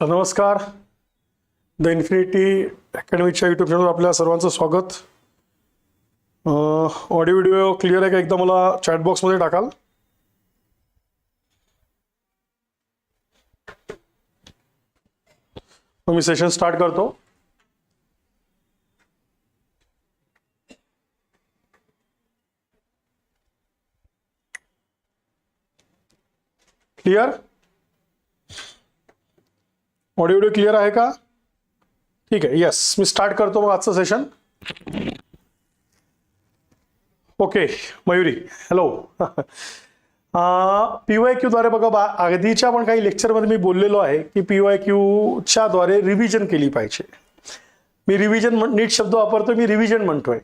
नमस्कार. The infinity अकॅडमीच्या YouTube चॅनलवर आपल्या सर्वांचं स्वागत. ऑडिओ व्हिडिओ क्लिअर आहे का? एकदा मला चॅटबॉक्समध्ये टाकाल. मग मी सेशन स्टार्ट करतो. क्लिअर ऑडिओ व्हिडिओ क्लिअर आहे का? ठीक आहे येस मी स्टार्ट करतो मग आजचं session okay Mayuri hello P Y क्यूद्वारे बघा बा अगदीच्या पण काही लेक्चरमध्ये मी बोललेलो आहे की पी वाय क्यूच्या द्वारे रिव्हिजन केली पाहिजे. मी रिव्हिजन नीट शब्द वापरतो मी रिव्हिजन म्हणतोय.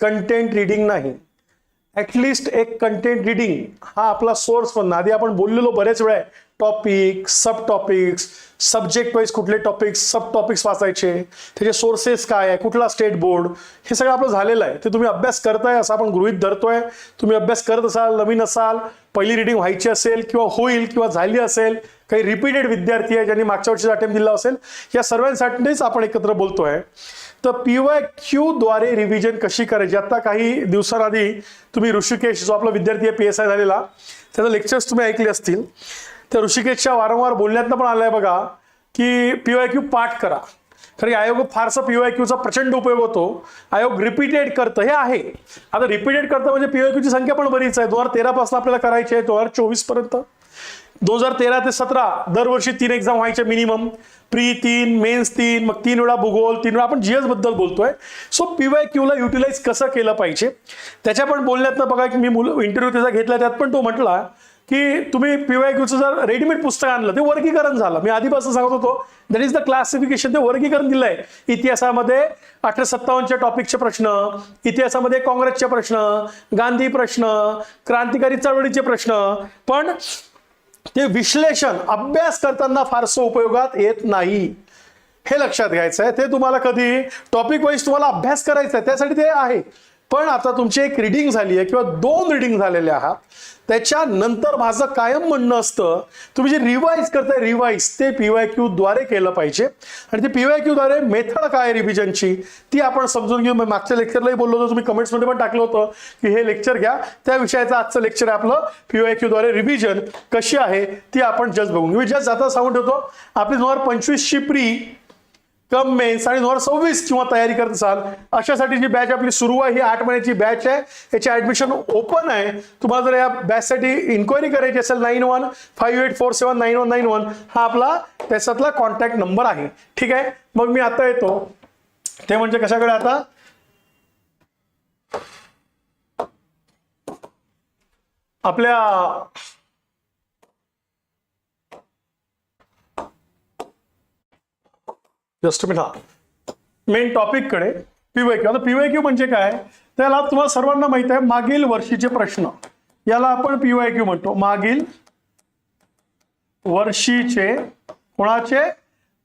कंटेंट रिडिंग नाही. ॲटलिस्ट एक कंटेंट रिडिंग हा आपला सोर्स पण. आधी आपण बोललेलो बरेच वेळा topic sub topics subject wise कुठले टॉपिक्स सब टॉपिक्स वाचायचे. त्याचे सोर्सेस काय आहे? कुठला स्टेट बोर्ड हे सगळं आपलं झालेलं आहे. ते तुम्ही अभ्यास करताय असं आपण गृहित धरतोय. तुम्ही अभ्यास करत असाल नवीन असाल पहिली रिडिंग व्हायची असेल किंवा होईल किंवा झाली असेल काही रिपीटेड विद्यार्थी आहे ज्यांनी मागच्या वर्षीचा अटेम्प्ट दिला असेल या सर्वांसाठीच आपण एकत्र बोलतोय. तर पी वाय क्यूद्वारे रिव्हिजन कशी करायची? आता काही दिवसांआधी तुम्ही ऋषिकेश जो आपला विद्यार्थी आहे पी एस आय झालेला त्याचं लेक्चर्स तुम्ही ऐकले असतील. तर ऋषिकेशच्या वारंवार बोलण्यातनं पण आलंय बघा की पी वाय क्यू पाठ करा. कारण की आयोग फारसा पी वाय क्यूचा प्रचंड उपयोग होतो. आयोग रिपीटेड करतं हे आहे. आता रिपीटेड करतं म्हणजे पी वाय क्यूची संख्या पण बरीच आहे. दोन हजार तेरापासून आपल्याला करायची आहे दोन हजार चोवीसपर्यंत. दोन हजार तेरा ते सतरा दरवर्षी तीन एक्झाम व्हायचे मिनिमम प्री तीन मेन्स तीन मग तीन वेळा भूगोल तीन वेळा आपण जीएसबद्दल बोलतोय. सो पी वाय क्यूला युटिलाइज कसं केलं पाहिजे? त्याच्या पण बोलण्यातनं बघा की मी मुलं इंटरव्ह्यू त्याचा घेतला त्यात पण तो म्हटला की तुम्ही पी वाय क्यूचं जर रेडीमेड पुस्तक आणलं ते वर्गीकरण झालं. मी आधीपासून सांगत होतो दॅट इज द क्लासिफिकेशन ते वर्गीकरण दिलं आहे इतिहासामध्ये अठरा सत्तावन्नच्या टॉपिकचे प्रश्न इतिहासामध्ये काँग्रेसचे प्रश्न गांधी प्रश्न क्रांतिकारी चळवळीचे प्रश्न. पण ते विश्लेषण अभ्यास करताना फारसं उपयोगात येत नाही. हे लक्षात घ्यायचं आहे ते तुम्हाला कधी टॉपिक वाईज तुम्हाला अभ्यास करायचा आहे त्यासाठी ते आहे. पण आता तुमची एक रिडिंग झाली आहे किंवा दोन रिडिंग झालेले आहात. त्याच्यानंतर माझं कायम म्हणणं असतं तुम्ही जे रिवाईज करताय रिवाईज ते पी वाय क्यूद्वारे केलं पाहिजे. आणि ते पी वाय क्यूद्वारे मेथड काय रिव्हिजनची ती आपण समजून घेऊ मी मागच्या लेक्चरलाही बोललो होतो तुम्ही कमेंट्समध्ये पण टाकलं होतं की हे लेक्चर घ्या. त्या विषयाचं आजचं लेक्चर आहे आपलं पी वाय क्यूद्वारे रिव्हिजन कशी आहे ती आपण जस्ट बघून मी जस्ट जाता सांगून ठेवतो आपली दोन हजार पंचवीसची प्री कम मेन्स आणि दोन हजार सव्वीस किंवा तयारी करत असाल अशासाठी जी बॅच आपली सुरू आहे ही आठ महिन्याची बॅच आहे. याची ऍडमिशन ओपन आहे. तुम्हाला जर या बॅचसाठी इन्क्वायरी करायची असेल nine one five eight four seven nine one nine one हा आपला त्याच्यातला कॉन्टॅक्ट नंबर आहे. ठीक आहे? मग मी आता येतो. ते म्हणजे कशाकडे आता? आपल्या जस्ट मिनिट हा. मेन टॉपिककडे पीवाय क्यू आता पीवाय क्यू म्हणजे काय? त्याला तुम्हाला सर्वांना माहीत आहे मागील वर्षीचे प्रश्न. याला आपण पीवाय क्यू म्हणतो. मागील वर्षीचे कोणाचे?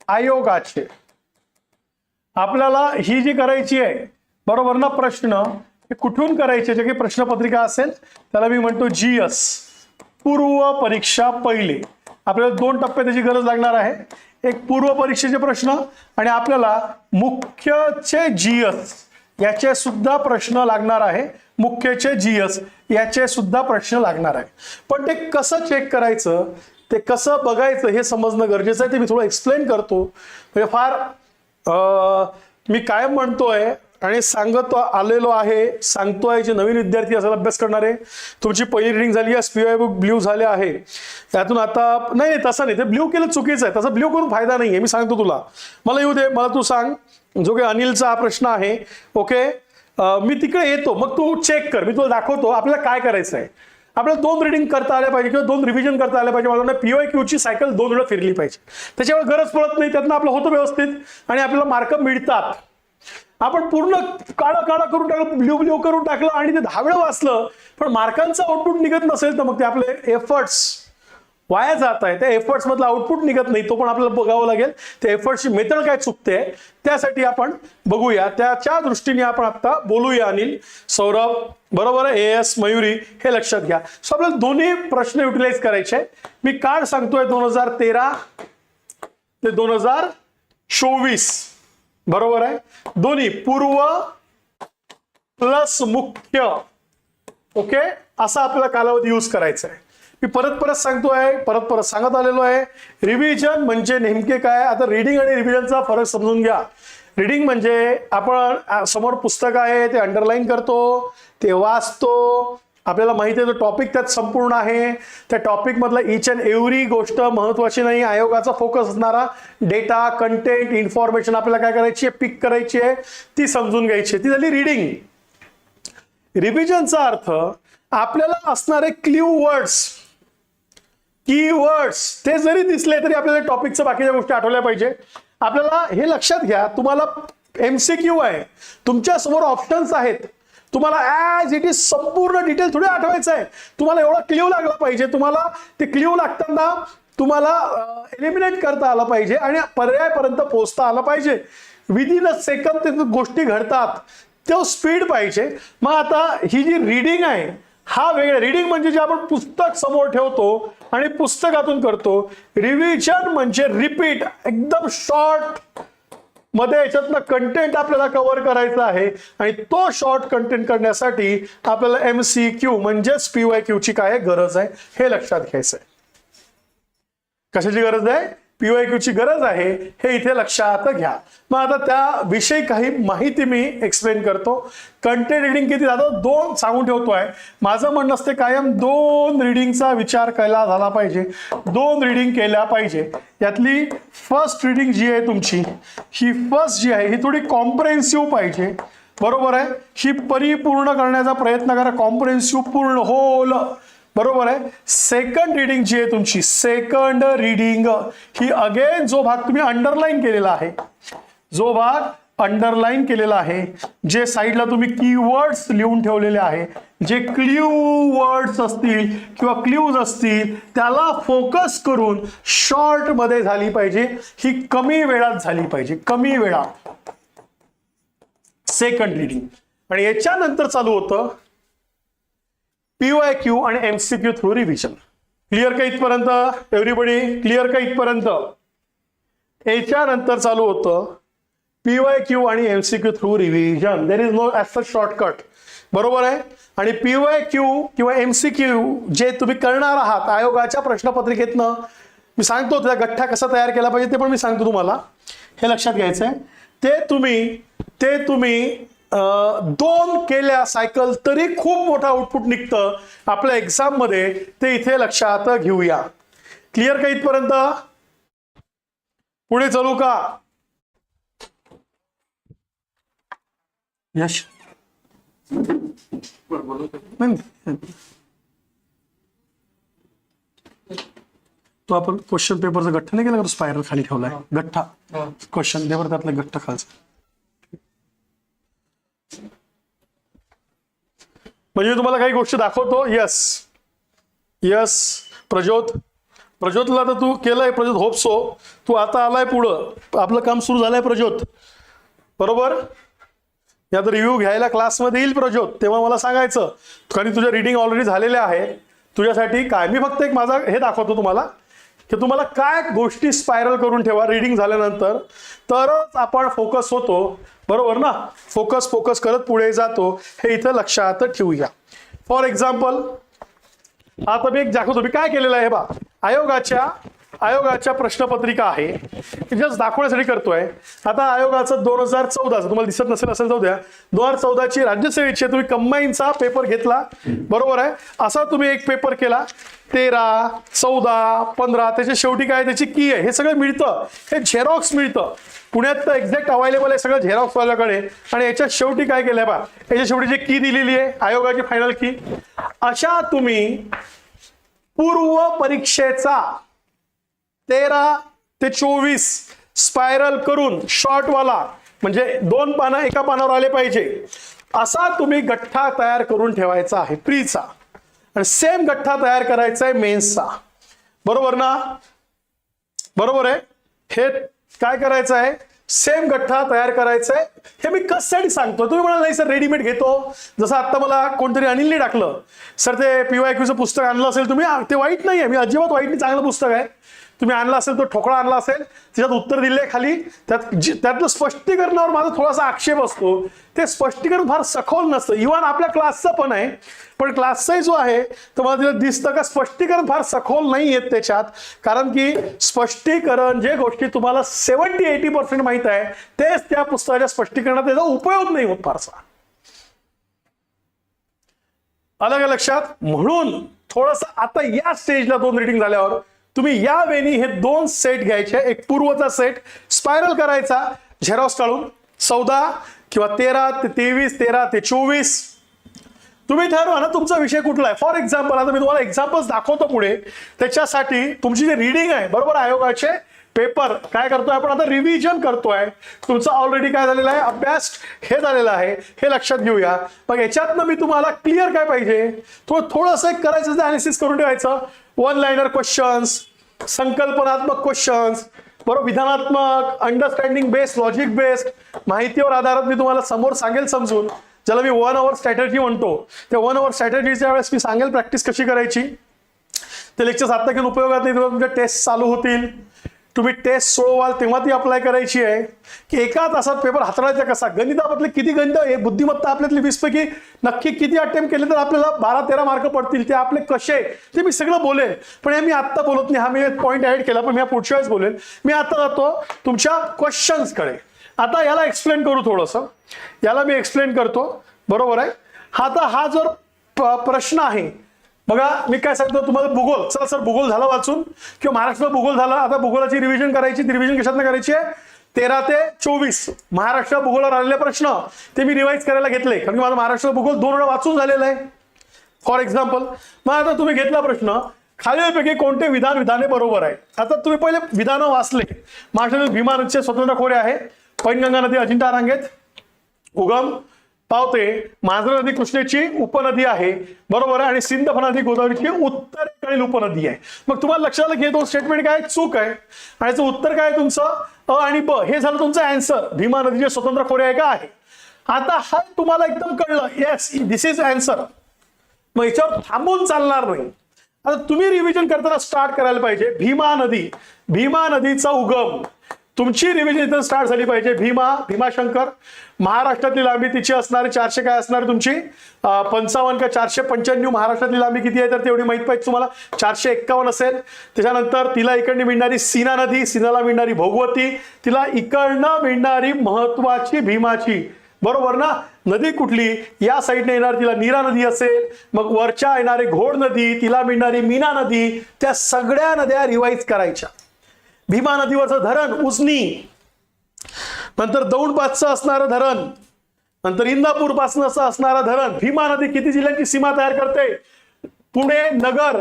आयोगाचे. आपल्याला ही जी करायची आहे बरोबर ना प्रश्न? हे कुठून करायचे? जे काही प्रश्नपत्रिका असेल त्याला मी म्हणतो जी एस पूर्व परीक्षा पहिले. आपल्याला दोन टप्पे त्याची गरज लागणार आहे. एक पूर्व परीक्षेचे प्रश्न आणि आपल्याला मुख्यचे जी एस याचे सुद्धा प्रश्न लागणार आहे. मुख्यचे जी एस याचे सुद्धा प्रश्न लागणार आहे. पण ते कसं चेक करायचं? ते कसं बघायचं हे समजणं गरजेचं आहे. ते मी थोडं एक्सप्लेन करतो. म्हणजे फार अं, मी कायम म्हणतोय आणि सांगत आलेलो आहे सांगतोय जे नवीन विद्यार्थी असेल अभ्यास करणारे तुमची पहिली रिडिंग झाली आहे स्पीआय बुक ब्ल्यू झाले आहे. त्यातून आता नाही नाही तसं नाही ते ब्ल्यू केलं चुकीचं आहे. तसं ब्ल्यू करून फायदा नाही आहे मी सांगतो तुला. मला येऊ दे मला तू सांग. जो काही अनिलचा हा प्रश्न आहे ओके मी तिकडे येतो मग तू चेक कर. मी तुला दाखवतो आपल्याला काय करायचं आहे. आपल्याला दोन रिडिंग करता आल्या पाहिजे किंवा दोन रिव्हिजन करता आल्या पाहिजे. मला पीओ क्यूची सायकल दोन वेळा फिरली पाहिजे. त्याच्यावर गरज पडत नाही त्यातनं आपलं होतं व्यवस्थित आणि आपल्याला मार्क मिळतात. आपण पूर्ण काळा काळा करून टाकलं ब्ल्यू ब्ल्यू करून टाकलं आणि ते दहा वेळा वाचलं. पण मार्कांचं आउटपुट निघत नसेल तर मग ते आपले एफर्ट्स वाया जात आहे. त्या एफर्ट्स मधलं आउटपुट निघत नाही तो पण आपल्याला बघावं लागेल. त्या एफर्टची मेथड काय चुकते त्यासाठी आपण बघूया. त्याच्या दृष्टीने आपण आता बोलूया अनिल सौरभ बरोबर आहे? ए एस मयुरी हे लक्षात घ्या. सो आपल्याला दोन्ही प्रश्न युटिलाइज करायचे मी काळ सांगतोय दोन हजार तेरा ते दोन हजार चोवीस. बरोबर आहे? दोन्ही पूर्व प्लस मुख्य. ओके असा आपल्याला कालावधी यूज करायचा आहे. मी परत परत सांगतोय परत परत सांगत आलेलो आहे. रिव्हिजन म्हणजे नेमके काय? आता रिडिंग आणि रिव्हिजनचा फरक समजून घ्या. रिडिंग म्हणजे आपण समोर पुस्तक आहे ते अंडरलाईन करतो ते वाचतो आपल्याला माहिती आहे तो टॉपिक त्यात संपूर्ण आहे. त्या टॉपिक मधला इच अँड एव्हरी गोष्ट महत्वाची नाही आयोगाचा फोकस असणारा डेटा कंटेंट इन्फॉर्मेशन आपल्याला काय करायची आहे? पिक करायची आहे. ती समजून घ्यायची आहे. ती झाली रिडिंग रिव्हिजनचा अर्थ आपल्याला असणारे क्ल्यू वर्ड्स की वर्ड्स ते जरी दिसले तरी आपल्याला टॉपिकचं बाकीच्या गोष्टी आठवल्या पाहिजे. आपल्याला हे लक्षात घ्या तुम्हाला एमसीक्यू आहे. तुमच्यासमोर ऑप्शन्स आहेत. तुम्हाला ॲज इट इज संपूर्ण डिटेल थोडी आठवायचं आहे. तुम्हाला एवढा क्लिव लागला पाहिजे तुम्हाला ते क्लिव लागताना तुम्हाला एलिमिनेट करता आलं पाहिजे आणि पर्यायापर्यंत पोहोचता आलं पाहिजे. विदिन अ सेकंद ते गोष्टी घडतात. तो स्पीड पाहिजे. मग आता ही जी रिडिंग आहे हा वेगळा. रिडिंग म्हणजे जे आपण पुस्तक समोर ठेवतो आणि पुस्तकातून करतो. रिव्हिजन म्हणजे रिपीट एकदम शॉर्ट मध्ये याच्यातनं कंटेंट आपल्याला कव्हर करायचा आहे. आणि तो शॉर्ट कंटेंट करण्यासाठी आपल्याला एम सी क्यू म्हणजेच पीवाय क्यू ची काय गरज आहे हे लक्षात घ्यायचं आहे कशाची गरज आहे? पीवाय क्यूची गरज आहे हे इथे लक्षात घ्या. मग आता त्या विषयी काही माहिती मी एक्सप्लेन करतो. कंटेंट रिडिंग किती जातं दोन सांगून ठेवतोय. माझं म्हणणं असते कायम दोन रिडिंगचा विचार केला झाला पाहिजे. दोन रिडिंग केल्या पाहिजे. यातली फर्स्ट रिडिंग जी आहे तुमची ही फर्स्ट जी आहे ही थोडी कॉम्प्रेन्सिव्ह पाहिजे. बरोबर आहे? ही परिपूर्ण करण्याचा प्रयत्न करा. कॉम्प्रेन्सिव्ह पूर्ण होल. बरोबर आहे? सेकंड रिडिंग जी आहे तुमची सेकंड रिडिंग ही अगेन जो भाग तुम्ही अंडरलाईन केलेला आहे जो भाग अंडरलाईन केलेला आहे जे साईडला तुम्ही कीवर्ड्स लिहून ठेवलेले आहे जे क्ल्यू वर्ड्स असतील किंवा क्ल्यूज असतील त्याला फोकस करून शॉर्टमध्ये झाली पाहिजे. ही कमी वेळात झाली पाहिजे कमी वेळात. सेकंड रिडिंग आणि याच्यानंतर चालू होतं पीवाय क्यू आणि M C Q through revision. Clear का इथपर्यंत? एव्हरीबडी क्लिअर का इथपर्यंत? याच्यानंतर चालू होतं पीवाय क्यू आणि M C Q through revision. There is no as such shortcut बरोबर आहे? आणि पीवाय क्यू किंवा एम सी क्यू जे तुम्ही करणार आहात आयोगाच्या प्रश्नपत्रिकेतनं मी सांगतो त्या गठ्ठा कसा तयार केला पाहिजे ते पण मी सांगतो तुम्हाला. हे लक्षात घ्यायचं आहे ते तुम्ही ते तुम्ही दोन केल्या सायकल तरी खूप मोठा आउटपुट निघतं. आपल्या एक्झाममध्ये ते इथे लक्षात घेऊया. क्लिअर का इथपर्यंत? पुढे चालू का? यश. तो आपण क्वेश्चन पेपरचा गठ्ठा नाही केला स्पायरल खाली ठेवलाय. गठ्ठा. क्वेश्चन बरं त्यातला गठ्ठा खालचा. म्हणजे तुम्हाला काही गोष्टी दाखवतो. Yes yes Prajyot. प्रज्योतला तर तू केलंय प्रज्योत होप सो तू आता आलाय पुढं. आपलं काम सुरू झालंय प्रज्योत. बरोबर? यात रिव्ह्यू घ्यायला क्लासमध्ये येईल प्रज्योत. तेव्हा मला सांगायचं. कारण तुझ्या रिडिंग ऑलरेडी झालेल्या आहे. तुझ्यासाठी काय? मी फक्त एक माझा हे दाखवतो तुम्हाला की तुम्हाला काय गोष्टी स्पायरल करून ठेवा रिडिंग झाल्यानंतर. तरच आपण फोकस होतो. बरोबर ना? फोकस फोकस करत पुढे जातो. हे इथं लक्षात ठेवूया. फॉर एक्झाम्पल आता मी एक दाखवतो मी काय केलेलं आहे बा? आयोगाच्या आयोगाच्या प्रश्नपत्रिका आहे. जस्ट दाखवण्यासाठी करतोय. आता आयोगाचं दोन हजार चौदाचं तुम्हाला दिसत नसेल असेल जाऊ द्या. दोन हजार चौदाची राज्यसेवेची तुम्ही कंबाईनचा पेपर घेतला. बरोबर आहे? असा तुम्ही एक पेपर केला. तेरा चौदा पंधरा त्याच्या शेवटी काय त्याची की आहे? हे सगळं मिळतं. हे झेरॉक्स मिळतं. पुण्यात तर एक्झॅक्ट अवेलेबल आहे सगळं झेरॉक्स वाल्याकडे. आणि याच्या शेवटी काय केलंय बा? याच्या शेवटी जी की दिलेली आहे आयोगाची फायनल की अशा तुम्ही पूर्व परीक्षेचा तेरा ते चोवीस स्पायरल करून शॉर्टवाला म्हणजे दोन पानं एका पानावर आले पाहिजे. असा तुम्ही गठ्ठा तयार करून ठेवायचा आहे प्रीचा आणि सेम गठ्ठा तयार करायचा आहे मेन्सचा बरोबर ना? बरोबर आहे? हे काय करायचं आहे सेम गठ्ठा तयार करायचा आहे हे मी कशासाठी सांगतो. तुम्ही म्हणाल नाही सर रेडीमेड घेतो. जसं आता मला कोणतरी अनिलने टाकलं. सर ते पीवाय क्यूचं पुस्तक आणलं असेल तुम्ही ते वाईट नाही आहे मी अजिबात वाईट नाही चांगलं पुस्तक आहे. तुम्ही आणला असेल तो ठोकळा आणला असेल त्याच्यात उत्तर दिले खाली. त्यात त्यातलं स्पष्टीकरणावर माझा थोडासा आक्षेप असतो. ते स्पष्टीकरण फार सखोल नसतं. इव्हन आपल्या क्लासचं पण आहे. पण क्लासचाही जो आहे तर मला तिला दिसतं का स्पष्टीकरण फार सखोल नाही येत त्याच्यात. कारण की स्पष्टीकरण जे गोष्टी तुम्हाला सेवन्टी एटी पर्सेंट माहीत आहे तेच त्या पुस्तकाच्या स्पष्टीकरणात त्याचा उपयोग नाही होत फारसा. अलग लक्षात? म्हणून थोडस आता या स्टेजला दोन रिडिंग झाल्यावर तुम्ही या वेनी हे दोन सेट घ्यायचे. एक पूर्वचा सेट स्पायरल करायचा झेरॉक्स काढून चौदा किंवा तेरा ते तेवीस तेरा ते चोवीस. तुम्ही ठरवा ना तुमचा विषय कुठला आहे? फॉर एक्झाम्पल आता मी तुम्हाला एक्झाम्पल्स दाखवतो पुढे. त्याच्यासाठी तुमची जी रिडिंग आहे बरोबर आयोगाचे पेपर काय करतोय आपण? आता रिव्हिजन करतोय. तुमचं ऑलरेडी काय झालेलं आहे? अभ्यास हे झालेलं आहे. हे लक्षात घेऊया. मग याच्यातनं मी तुम्हाला क्लिअर काय पाहिजे? थोडं थोडंसं एक करायचं अनालिसिस करून ठेवायचं. वन लाईनर क्वेश्चन्स संकल्पनात्मक क्वेश्चन्स बरोबर? विधानात्मक अंडरस्टँडिंग बेस्ड लॉजिक बेस्ड माहितीवर आधारित मी तुम्हाला समोर सांगेल समजून. ज्याला मी वन अवर स्ट्रॅटर्जी म्हणतो. त्या वन अवर स्ट्रॅटर्जीच्या वेळेस मी सांगेल प्रॅक्टिस कशी करायची? ते लेक्चर्स आता घेऊन उपयोगात नाही तुमच्या टेस्ट चालू होतील. तुम्ही टेस्ट सोडवाल तेव्हा ती अप्लाय करायची आहे. की एका तासात पेपर हाताळायचा कसा? गणितामधले किती गणित हे बुद्धिमत्ता आपल्यातली वीसपैकी नक्की किती अटेम्प्ट केले तर आपल्याला बारा तेरा मार्क पडतील. ते आपले कसे ते मी सगळं बोलेन पण हे मी आत्ता बोलत नाही. हा मी पॉईंट ॲड केला पण मी पुढच्या वेळेस बोलेन मी आता जातो तुमच्या क्वेश्चन्सकडे आता याला एक्सप्लेन करू थोडंसं. याला मी एक्सप्लेन करतो. बरोबर आहे? आता हा जर प- प्रश्न आहे बघा मी काय सांगतो तुम्हाला भूगोल चला सर भूगोल झाला वाचून. किंवा महाराष्ट्र भूगोल झाला आता भूगोलाची रिव्हिजन करायची रिव्हिजन कशातनं करायची आहे? तेरा ते चोवीस. महाराष्ट्र भूगोलावर आलेले प्रश्न ते मी रिवाईज करायला घेतले. कारण की माझा महाराष्ट्र भूगोल दोन वेळा वाचून झालेला आहे. फॉर एक्झाम्पल मग आता तुम्ही घेतला प्रश्न खालीलपैकी कोणते विधान विधाने बरोबर आहे? आता तुम्ही पहिले विधानं वाचले. महाराष्ट्रातील भीमा नदीचे स्वतंत्र खोरे आहे. पैनगंगा नदी अजिंठा रांगेत. उगम पावते मांजरा नदी कृष्णेची उपनदी आहे. बरोबर आहे? आणि सिंधफणा नदी गोदावरीची उत्तरेकडील उपनदी आहे. मग तुम्हाला लक्षात आलं की दोन स्टेटमेंट काय? चूक आहे. आणि याचं उत्तर काय आहे तुमचं? अ आणि ब. हे झालं तुमचं अँसर भीमा नदीचे स्वतंत्र खोरे आहे का? आहे. आता हा तुम्हाला एकदम कळलं. येस दिस इज अँसर मग याच्यावर थांबून चालणार नाही. आता तुम्ही रिव्हिजन करताना स्टार्ट करायला पाहिजे. भीमा नदी. भीमा नदीचा उगम. तुमची रिव्हिजन इथं स्टार्ट झाली पाहिजे. भीमा भीमाशंकर महाराष्ट्रातली लांबी तिची असणारी चारशे काय असणार तुमची? पंचावन्न का चारशे पंच्याण्णव? महाराष्ट्रातली लांबी किती आहे तर तेवढी माहीत पाहिजे तुम्हाला. चारशे एक्कावन्न असेल. त्याच्यानंतर तिला इकडनं मिळणारी सीना नदी सीनाला मिळणारी भगवती तिला इकडनं मिळणारी महत्वाची भीमाची. बरोबर ना? नदी कुठली? या साईडने येणार तिला नीरा नदी असेल. मग वरच्या येणारी घोड नदी तिला मिळणारी मीना नदी त्या सगळ्या नद्या रिवाईज करायच्या. भीमा नदीवरचं धरण उजनी. नंतर दौंडपासचं असणारं धरण. नंतर इंदापूर पासनं असणारं धरण. भीमा नदी किती जिल्ह्यांची सीमा तयार करते? पुणे नगर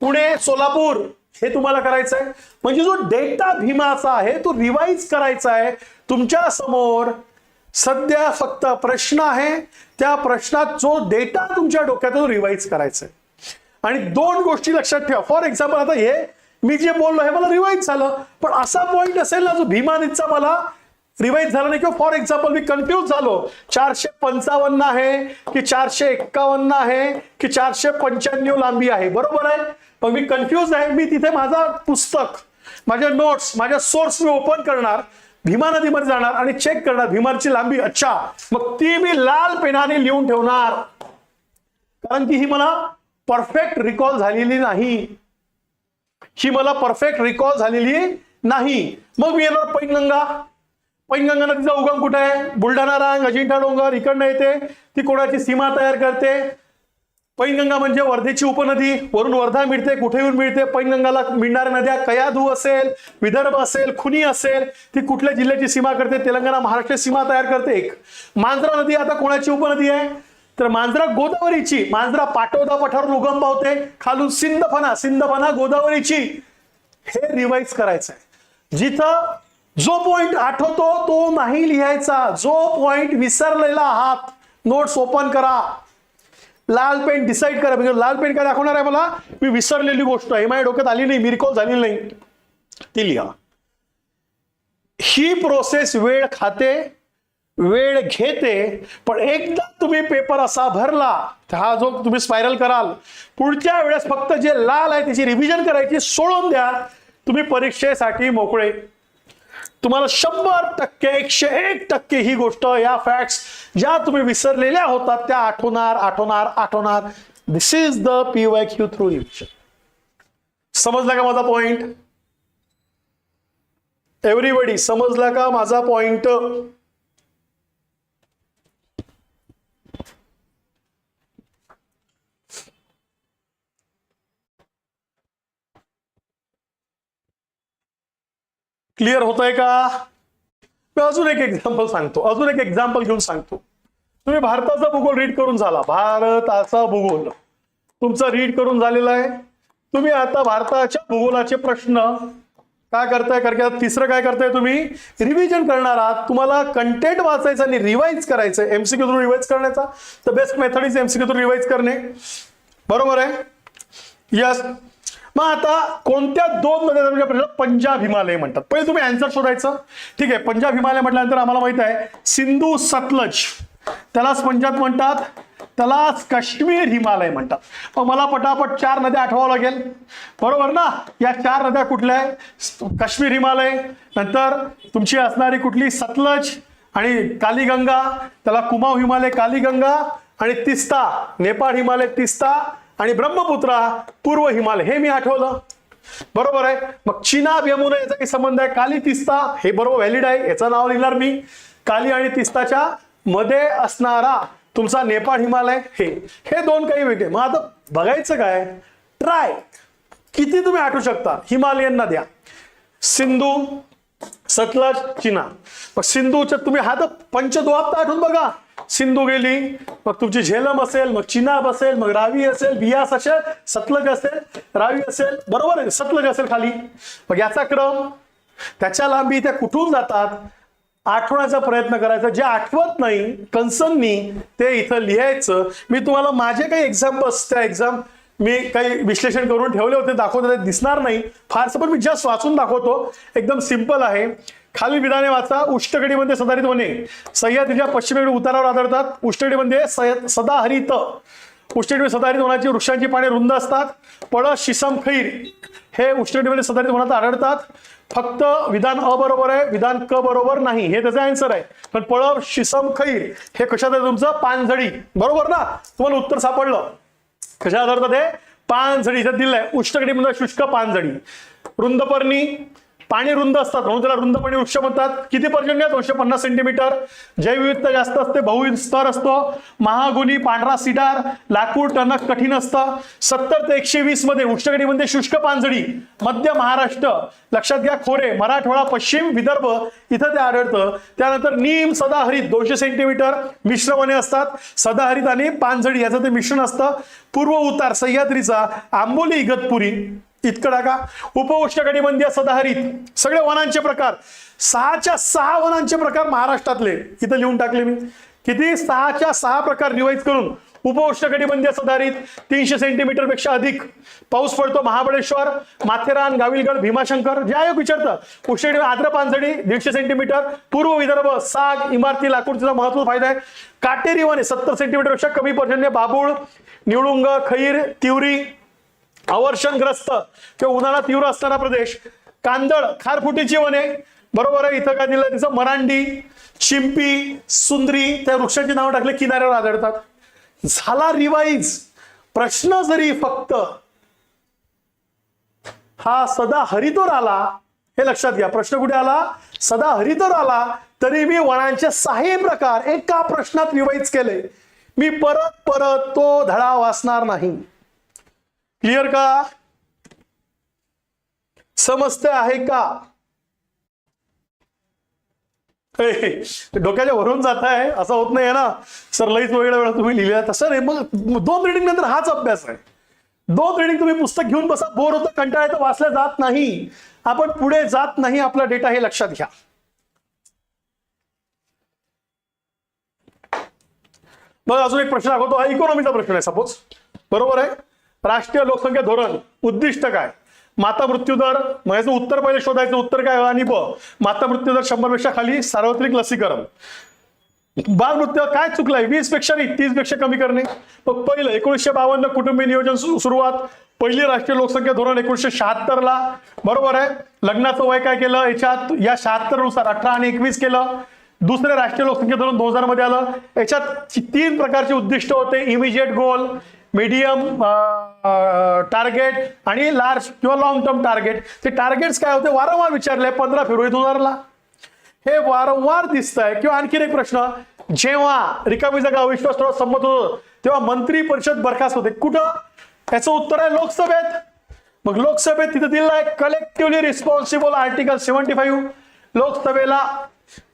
पुणे सोलापूर हे तुम्हाला करायचं आहे. म्हणजे जो डेटा भीमाचा आहे तो रिवाईज करायचा आहे. तुमच्यासमोर सध्या फक्त प्रश्न आहे. त्या प्रश्नात जो डेटा तुमच्या डोक्यात तो रिवाईज करायचा आहे. आणि दोन गोष्टी लक्षात ठेवा. फॉर एक्झाम्पल आता हे मी जे बोललो हे मला रिवाईज झालं. पण असा पॉईंट असेल ना जो भीमा नदीचा मला रिवाईज झाला नाही किंवा फॉर एक्झाम्पल मी कन्फ्यूज झालो. चारशे पंचावन्न आहे की चारशे एक्कावन्न आहे की चारशे पंच्याण्णव लांबी आहे. बरोबर आहे? पण मी कन्फ्यूज आहे. मी तिथे माझा पुस्तक माझ्या नोट्स माझ्या सोर्स मी ओपन करणार. भीमा नदीमध्ये जाणार आणि चेक करणार. भीमाची लांबी अच्छा. मग ती मी लाल पेनाने लिहून ठेवणार. कारण की ही मला परफेक्ट रिकॉल झालेली नाही. ही मला परफेक्ट रिकॉल झालेली नाही. मग मी येणार पैनगंगा. पैनगंगा नदीचा उगम कुठे आहे? बुलढाणा रांग अजिंठा डोंगर इकडनं येते. ती कोणाची सीमा तयार करते? पैनगंगा म्हणजे वर्धेची उपनदी. वरून वर्धा मिळते कुठे येऊन मिळते? पैनगंगाला मिळणाऱ्या नद्या कयाधू असेल विदर्भ असेल खुनी असेल ती कुठल्या जिल्ह्याची सीमा करते? तेलंगणा महाराष्ट्र सीमा तयार करते एक. मांजरा नदी आता कोणाची उपनदी आहे? तर मांजरा गोदावरीची मांजरा पाटोदा पठारून उगम पावते खालून सिंधफना सिंधफना गोदावरीची. हे रिवाईज करायचं आहे जिथं जो पॉइंट आठवतो तो नाही लिहायचा. जो पॉइंट विसरलेला आहात नोट्स ओपन करा. लाल पेन डिसाईड करा. म्हणजे लाल पेन काय दाखवणार आहे मला? मी विसरलेली गोष्ट आहे. माझ्या डोक्यात आली नाही. मिरकॉल झाली नाही. ती लिहा. ही प्रोसेस वेळ खाते वेळ घेते पण एकदा तुम्ही पेपर असा भरला तर हा जो तुम्ही स्पायरल कराल पुढच्या वेळेस फक्त जे लाल आहे त्याची रिव्हिजन करायची सोडून द्या. तुम्ही परीक्षेसाठी मोकळे. तुम्हाला शंभर टक्के एकशे एक टक्के ही गोष्ट या फॅक्ट्स ज्या तुम्ही विसरलेल्या होतात त्या आठवणार आठवणार आठवणार. This is the P Y Q through revision समजला का माझा पॉइंट एव्हरीबडी समजला का माझा पॉइंट क्लिअर होत आहे का? मी अजून एक एक्झाम्पल सांगतो. अजून एक एक्झाम्पल घेऊन सांगतो. तुम्ही भारताचा भूगोल रीड करून झाला. भारताचा भूगोल. तुमचा रीड करून झालेला आहे. तुम्ही आता भारताच्या भूगोलाचे प्रश्न काय करताय? कारण की आता तिसरं काय करताय तुम्ही? रिव्हिजन करणार आहात. तुम्हाला कंटेंट वाचायचं आणि रिवाईज करायचं एमसीक्यू थ्रू रिवाईज करण्याचा. तर best method is MCQ through revise करणे. बरोबर आहे? यस मग आता कोणत्या दोन नद्या तुमच्या म्हणजे प्रश्न पंजाब हिमालय म्हणतात. पहिले तुम्ही अँसर शोधायचं. ठीक आहे पंजाब हिमालय म्हटल्यानंतर आम्हाला माहीत आहे सिंधू सतलज. त्यालाच पंजाब म्हणतात त्यालाच काश्मीर हिमालय म्हणतात. मग मला पटापट चार नद्या आठवावं लागेल. बरोबर ना? या चार नद्या कुठल्या आहे? काश्मीर हिमालय नंतर तुमची असणारी कुठली? सतलज आणि कालीगंगा. त्याला कुमाऊ हिमालय कालीगंगा आणि तिस्ता नेपाळ हिमालय तिस्ता आणि ब्रह्मपुत्रा पूर्व हिमालय हे मी आठवलं. बरोबर आहे? मग चिनाब यमुना याचा काही संबंध आहे? काली तिस्ता हे बरोबर व्हॅलिड आहे. याचं नाव लिहिणार मी. काली आणि तिस्ताच्या मध्ये असणारा तुमचा नेपाळ हिमालय हे हे दोन काही वेगळे. मग आता बघायचं काय? ट्राय किती तुम्ही आठवू शकता? हिमालयन नद्या सिंधू सतलज चिना. मग सिंधूच्या तुम्ही हा तर पंचद्वाप आठवून बघा. सिंधू गेली मग तुमची झेलम असेल मग चिनाब असेल मग रावी असेल बियास असेल सतलज असेल रावी असेल बरोबर आहे सतलज असेल खाली. मग याचा क्रम त्याच्या लांबी त्या कुठून जातात? आठवण्याचा प्रयत्न करायचा. जे आठवत नाही कन्सर्ननी ते इथं लिहायचं. मी तुम्हाला माझे काही एक्झाम्पल्स त्या एक्झाम मी काही विश्लेषण करून ठेवले होते दाखवते ते दिसणार नाही. फारसं पण मी जस्ट वाचून दाखवतो. एकदम सिंपल आहे. खाली विधाने वाचा उष्टकडीमध्ये सदाहरित वने सह्याद्रीच्या पश्चिमेकडे उतारावर आढळतात. उष्टकडीमध्ये सदाहरित उष्टकडी सदाहरित वनाची वृक्षांची पाने रुंद असतात. पळ शिसम खैर हे उष्टकटीमध्ये सदाहरित वनात आढळतात. फक्त विधान अ बरोबर आहे विधान क बरोबर नाही. हे त्याचं आन्सर आहे. पण पळ शिसम खैर हे कशात आहे तुमचं? पानझडी. बरोबर ना? तुम्हाला उत्तर सापडलं. कशा आधारतात हे पानझडी. इथं दिलंय. उष्णकटिबंध शुष्क पानझडी. रुंदपर्णी पाणी रुंद असतात म्हणून त्याला रुंदपणी वृक्ष म्हणतात. किती पर्जन्य? दोनशे पन्नास सेंटीमीटर. जैवविविधता जास्त असते बहुस्तर असतो. महागुनी पांढरा सिडार लाकूड टणक कठीण असतं. सत्तर ते एकशे वीसमध्ये वृक्षगडीमध्ये शुष्क पानझडी मध्य महाराष्ट्र लक्षात घ्या खोरे मराठवाडा पश्चिम विदर्भ इथं ते आढळतं. त्यानंतर नीम सदाहरित दोनशे सेंटीमीटर मिश्रवने असतात. सदाहरित आणि पानझडी याचं ते मिश्रण असतं. पूर्व उतार सह्याद्रीचा आंबोली इगतपुरी इतकं टाका उपउष्णकटिबंधीय सदाहरित सगळे वनांचे प्रकार. सहाच्या सहा वनांचे प्रकार महाराष्ट्रातले. इथं लिहून टाकले मी. किती? सहाच्या सहा प्रकार रिवाईज करून उपउष्णकटिबंधीय सदाहरित तीनशे सेंटीमीटरपेक्षा अधिक. पाऊस पडतो महाबळेश्वर माथेरान गाविलगड भीमाशंकर. जे आयोग विचारतं. उष्ण आद्र पानझडी दीडशे सेंटीमीटर पूर्व विदर्भ साग इमारती लाकूडचा महत्त्वाचा फायदा आहे. काटेरी वने सत्तर सेंटीमीटरपेक्षा कमी पर्जन्य बाबूळ निवडुंग खैर तिवरी अवर्षणग्रस्त किंवा उन्हाळा तीव्र असणारा प्रदेश. कांदळ खारफुटीची वने. बरोबर आहे इथं काय दिलं तिचं? मरांडी चिंपी सुंदरी त्या वृक्षांची नावं टाकले किनाऱ्यावर आढळतात. झाला रिवाईज प्रश्न जरी फक्त हा सदा हरितोर आला हे लक्षात घ्या. प्रश्न कुठे आला? सदा हरितोर आला तरी मी वणांचे सहाही प्रकार एका प्रश्नात रिवाईज केले. मी परत परत तो धडा वाचणार नाही. क्लिअर का? समजते आहे का? हे, डोक्याच्या वरून जात आहे असं होत नाही ना. सर लईच वेगळ्या वेळा तुम्ही लिहिल्या तर सर मग दोन रिडिंग नंतर हाच अभ्यास आहे. दोन रिडिंग तुम्ही पुस्तक घेऊन बसा. बोर होतं कंटाळा येतं वाचलं जात नाही. आपण पुढे जात नाही. आपला डेटा हे लक्षात घ्या. मग अजून एक प्रश्न दाखवतो. हा इकॉनॉमीचा प्रश्न आहे सपोज बरोबर आहे? राष्ट्रीय लोकसंख्या धोरण उद्दिष्ट काय? माता मृत्यू दर याचं उत्तर पहिले शोधायचं उत्तर काय? आणि ब माता मृत्यू दर शंभरपेक्षा खाली सार्वत्रिक लसीकरण. बाल मृत्यू काय चुकलंय? वीसपेक्षा नाही तीसपेक्षा कमी करणे. मग पहिलं एकोणीसशे बावन्न कुटुंबीय नियोजन सुरुवात. पहिली राष्ट्रीय लोकसंख्या धोरण एकोणीशे शहात्तर ला बरोबर आहे? लग्नाचं वय काय केलं? याच्यात या शहात्तरनुसार अठरा आणि एकवीस केलं. दुसरे राष्ट्रीय लोकसंख्या धोरण दोन हजारमध्ये आलं. याच्यात तीन प्रकारचे उद्दिष्ट होते. Immediate goal medium target uh, आणि लार्ज किंवा लॉंग टर्म टार्गेट ते टार्गेट्स काय होते? वारंवार विचारले पंधरा फेब्रुवारी दोन हजारला हे वारंवार दिसत आहे किंवा आणखीन एक प्रश्न. जेव्हा रिकामी जागा अविश्वास ठराव संमत होतो तेव्हा मंत्री परिषद बरखास्त होते. कुठं? त्याचं उत्तर आहे लोकसभेत. मग लोकसभेत तिथे दिलं आहे collectively responsible article seventy five लोकसभेला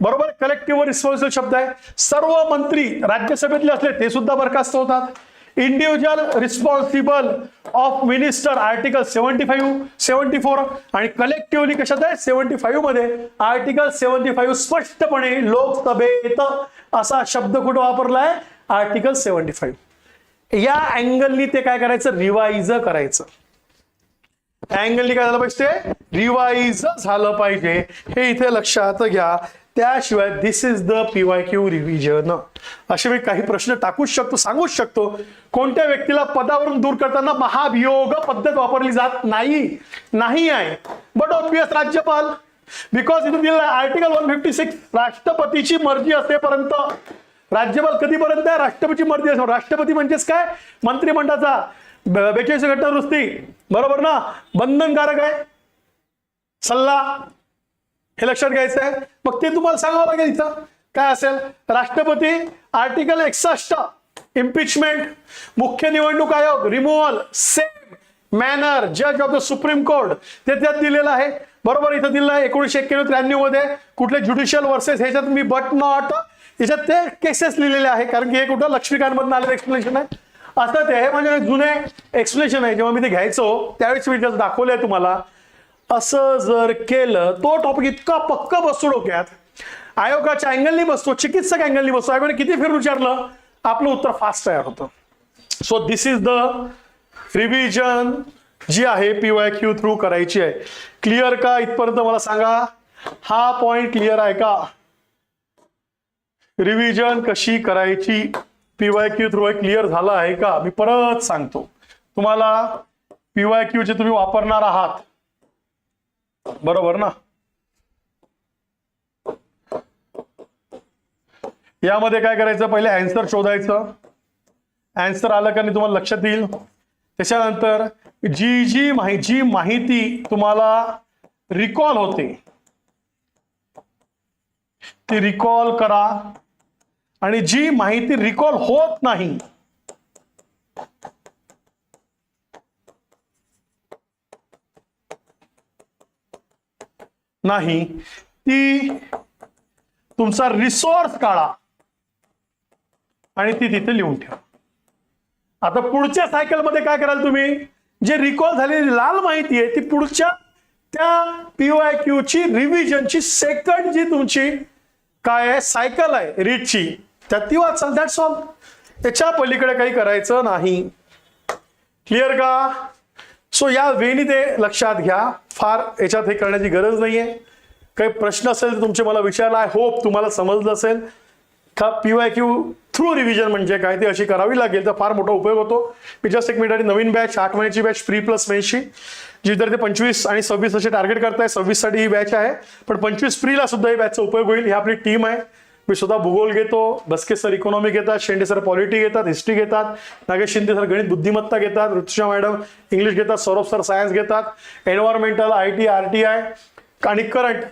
बरोबर कलेक्टिव्ह रिस्पॉन्सिबल शब्द आहे. सर्व मंत्री राज्यसभेतले असले ते सुद्धा बरखास्त होतात. Individual responsible of minister article seventy five seventy four आणि कलेक्टिव्हली कशात आहे? सेव्हन्टी फाईव्हमध्ये. आर्टिकल सेव्हन्टी फाईव्ह स्पष्टपणे लोकसभेत असा शब्द कुठं वापरलाय आर्टिकल सेव्हन्टी फाईव्ह या अँगलनी ते काय करायचं? रिवाइज करायचं. अँगलनी काय झालं पाहिजे? ते रिवाइज झालं पाहिजे. हे इथे लक्षात घ्या. त्याशिवाय this is the P Y Q revision असे मी काही प्रश्न टाकूच शकतो सांगूच शकतो. कोणत्या व्यक्तीला पदावरून दूर करताना महाभियोग पद्धत वापरली जात नाही? नाही आहे. बट ऑबियस राज्यपाल बिकॉज इथे दिलं आर्टिकल वन फिफ्टी सिक्स राष्ट्रपतीची मर्जी असेपर्यंत. राज्यपाल कधीपर्यंत आहे? राष्ट्रपतीची मर्जी असो राष्ट्रपती म्हणजेच काय? मंत्रिमंडळाचा. बेचाळीस घटना दुरुस्ती. बरोबर ना? बंधनकारक आहे. सल्ला. हे लक्षात घ्यायचं आहे? मग ते तुम्हाला सांगावं लागेल इथं. काय असेल? राष्ट्रपती आर्टिकल एकसष्ट इम्पिचमेंट मुख्य निवडणूक आयोग रिमूव्हल सेम मॅनर जज ऑफ द सुप्रीम कोर्ट ते त्यात दिलेलं आहे. बरोबर इथं दिलेलं आहे. एकोणीशे एक्क्याण्णव त्र्याण्णवमध्ये कुठले ज्युडिशियल वर्सेस ह्याच्यात मी बट नॉट याच्यात ते केसेस लिहिलेले आहे कारण की हे कुठं? लक्ष्मीकांतमधून आलेलं एक्सप्लेनेशन आहे. असं ते हे म्हणजे जुने एक्सप्लेनेशन आहे. जेव्हा मी ते घ्यायचो त्यावेळेस मी just दाखवलंय तुम्हाला. असं जर केलं तो टॉपिक इतका पक्का बसतो डोक्यात. आयोगाच्या अँगलनी बसतो चिकित्सक अँगलनी बसतो. आयोगाने किती फिरून विचारलं? आपलं उत्तर फास्ट तयार होतं. So this is the revision जी आहे पीवाय क्यू थ्रू करायची आहे. क्लिअर का? इथपर्यंत मला सांगा. हा पॉइंट क्लिअर आहे का? रिव्हिजन कशी करायची? पीवाय क्यू थ्रू क्लिअर झालं आहे का? मी परत सांगतो. तुम्हाला पीवाय क्यू जे तुम्ही वापरणार आहात. बरोबर ना? यामध्ये काय करायचं? पहिले अँसर शोधायचं. अँसर आलं का नाही तुम्हाला लक्षात येईल. त्याच्यानंतर जी जी माहिती जी माहिती तुम्हाला रिकॉल होते ती रिकॉल करा. आणि जी माहिती रिकॉल होत नाही नाही. ती तुमचा रिसोर्स काढा. आणि ती तिथे लिहून ठेवा. आता पुढच्या सायकलमध्ये काय कराल तुम्ही? जे रिकॉल झालेली लाल माहिती आहे ती पुढच्या त्या पीवाय क्यू ची रिव्हिजनची सेकंड जी तुमची काय आहे? सायकल आहे रीडची त्यात ती वाचाल दॅट्स ऑल त्याच्या पलीकडे काही करायचं नाही. क्लिअर का? सो या वेनी ते लक्षात घ्या. फार याच्यात हे करण्याची गरज नाहीये. काही प्रश्न असेल तर तुमचे मला विचारला. आय होप तुम्हाला समजलं असेल. का पीवाय क्यू थ्रू रिव्हिजन म्हणजे काय? ती अशी करावी लागेल तर फार मोठा उपयोग होतो. मी जस्ट एक मिनिट नवीन बॅच आठ महिन्याची बॅच फ्री प्लस मेन्सची जी विद्यार्थी पंचवीस आणि सव्वीस असे टार्गेट करताय सव्वीससाठी ही बॅच आहे. पण पंचवीस फ्रीला सुद्धा ही बॅचचा उपयोग होईल. ही आपली टीम आहे. मी स्वतः भूगोल घेतो बसके सर इकॉनॉमी घेतात शेंडे सर पॉलिटी घेतात हिस्ट्री घेतात नागेश शिंदे सर गणित बुद्धिमत्ता घेतात ऋतुषा मॅडम इंग्लिश घेतात सौरभ सर सायन्स घेतात environmental I T R T I आणि करंट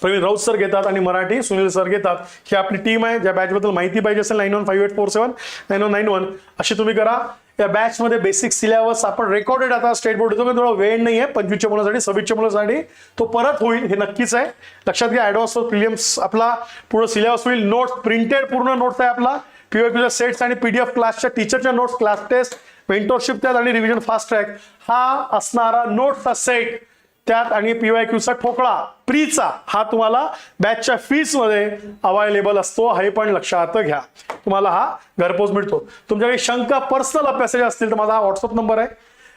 प्रवीण राऊत सर घेतात आणि मराठी सुनील सर घेतात. ही आपली टीम आहे ज्या बॅचबद्दल माहिती पाहिजे असेल nine one five eight four seven nine one nine one अशी तुम्ही करा. या बॅचमध्ये बेसिक सिलेबस आपण रेकॉर्डेड आता स्टेट बोर्ड येतो थोडा वेळ नाही आहे पंचवीसच्या मुलासाठी सव्वीसच्या मुलासाठी. तो परत होईल हे नक्कीच आहे. लक्षात घ्या ॲडव्हान्स प्रिलियम्स आपला पूर्ण सिलेबस होईल. नोट्स प्रिंटेड पूर्ण नोट्स आहे आपला. पीओक्यूच्या सेट्स आणि पीडीएफ क्लासच्या टीचरच्या नोट्स क्लास टेस्ट मेंटोरशिप त्यात आणि रिव्हिजन फास्ट ट्रॅक हा असणारा नोट्सचा सेट त्यात आणि पी वाय क्यूचा ठोकळा प्रीचा हा तुम्हाला बॅचच्या फीसमध्ये अवायलेबल असतो हे पण लक्षात घ्या. तुम्हाला हा घरपोच मिळतो. तुमच्या काही शंका पर्सनल अभ्यासाच्या असतील तर माझा हा व्हॉट्सअप नंबर आहे.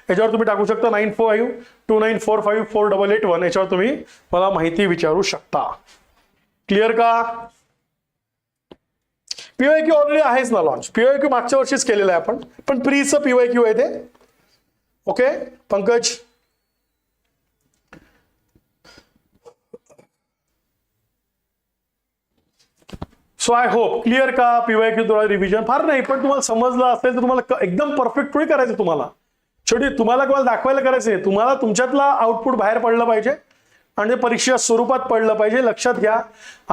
याच्यावर तुम्ही टाकू शकता nine four five two nine four five four double eight one याच्यावर तुम्ही मला माहिती विचारू शकता. क्लिअर का? पीवाय क्यू ऑलरेडी आहेच ना लॉन्च पीवाय क्यू मागच्या वर्षीच केलेलं आहे आपण. पण प्रीचं पीवाय क्यू आहे ते. Okay Pankaj? So I hope clear का? पीवाय क्यू द्वारे रिव्हिजन फार नाही पण तुम्हाला समजलं असेल तर तुम्हाला एकदम परफेक्ट थोडी करायचं तुम्हाला. शेवटी तुम्हाला कोणाला दाखवायला करायचं आहे तुम्हाला तुमच्यातला आउटपुट बाहेर पडलं पाहिजे आणि परीक्षा परीक्षेच्या स्वरूपात पडलं पाहिजे. लक्षात घ्या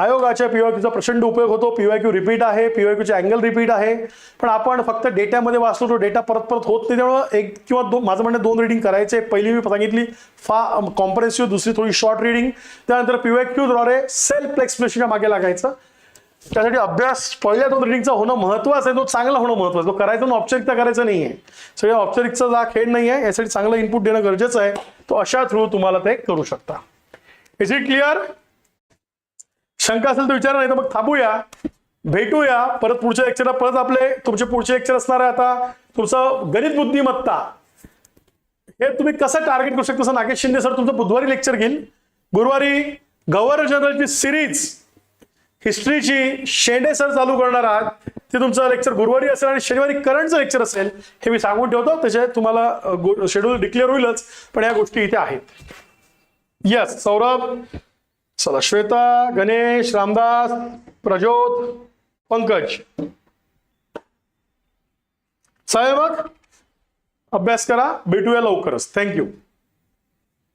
आयोगाच्या पीवायक्यूचा प्रचंड उपयोग होतो. पीवायक्यू रिपीट आहे पीवायक्यूचे अँगल रिपीट आहे. पण आपण फक्त डेटामध्ये वाचतो तो डेटा परत परत होत नाही त्यामुळे एक किंवा दोन माझं म्हणणं दोन रिडिंग करायचे पहिली मी सांगितली फा कॉम्प्रेसिव्ह दुसरी थोडी शॉर्ट रिडिंग त्यानंतर पीवायक्यूद्वारे सेल्फ एक्सप्रेशनच्या मागे लागायचं. त्यासाठी अभ्यास पहिल्या दोन रिडिंगचा होणं महत्वाचं आहे तो चांगला होणं महत्वाचं तो करायचं ना औपचारिकता करायचं नाही आहे. सगळ्या औपचारिकचा जा खेळ नाही आहे यासाठी चांगलं इनपुट देणं गरजेचं आहे. तो अशा थ्रू तुम्हाला ते करू शकता. इज इट क्लिअर शंका असेल तर विचारा नाही तर मग थांबूया. भेटूया. परत पुढच्या लेक्चरला परत आपले तुमचे पुढचे लेक्चर असणार आहे आता. तुमचं गणित बुद्धिमत्ता. हे तुम्ही कसं टार्गेट करू शकता? नागेश शिंदे सर तुमचं बुधवारी लेक्चर घेईल. गुरुवारी गव्हर्नर जनरलची सिरीज हिस्ट्रीची शेंडे सर चालू करणार आहात. ते तुमचं लेक्चर गुरुवारी असेल आणि शनिवारी करंटचं लेक्चर असेल हे मी सांगून ठेवतो. त्याच्यात तुम्हाला शेड्यूल डिक्लेअर होईलच पण या गोष्टी इथे आहेत. यस सौरभ चला श्वेता गणेश रामदास प्रज्योत पंकज. चालेल मग अभ्यास करा भेटूया लवकरच. थँक्यू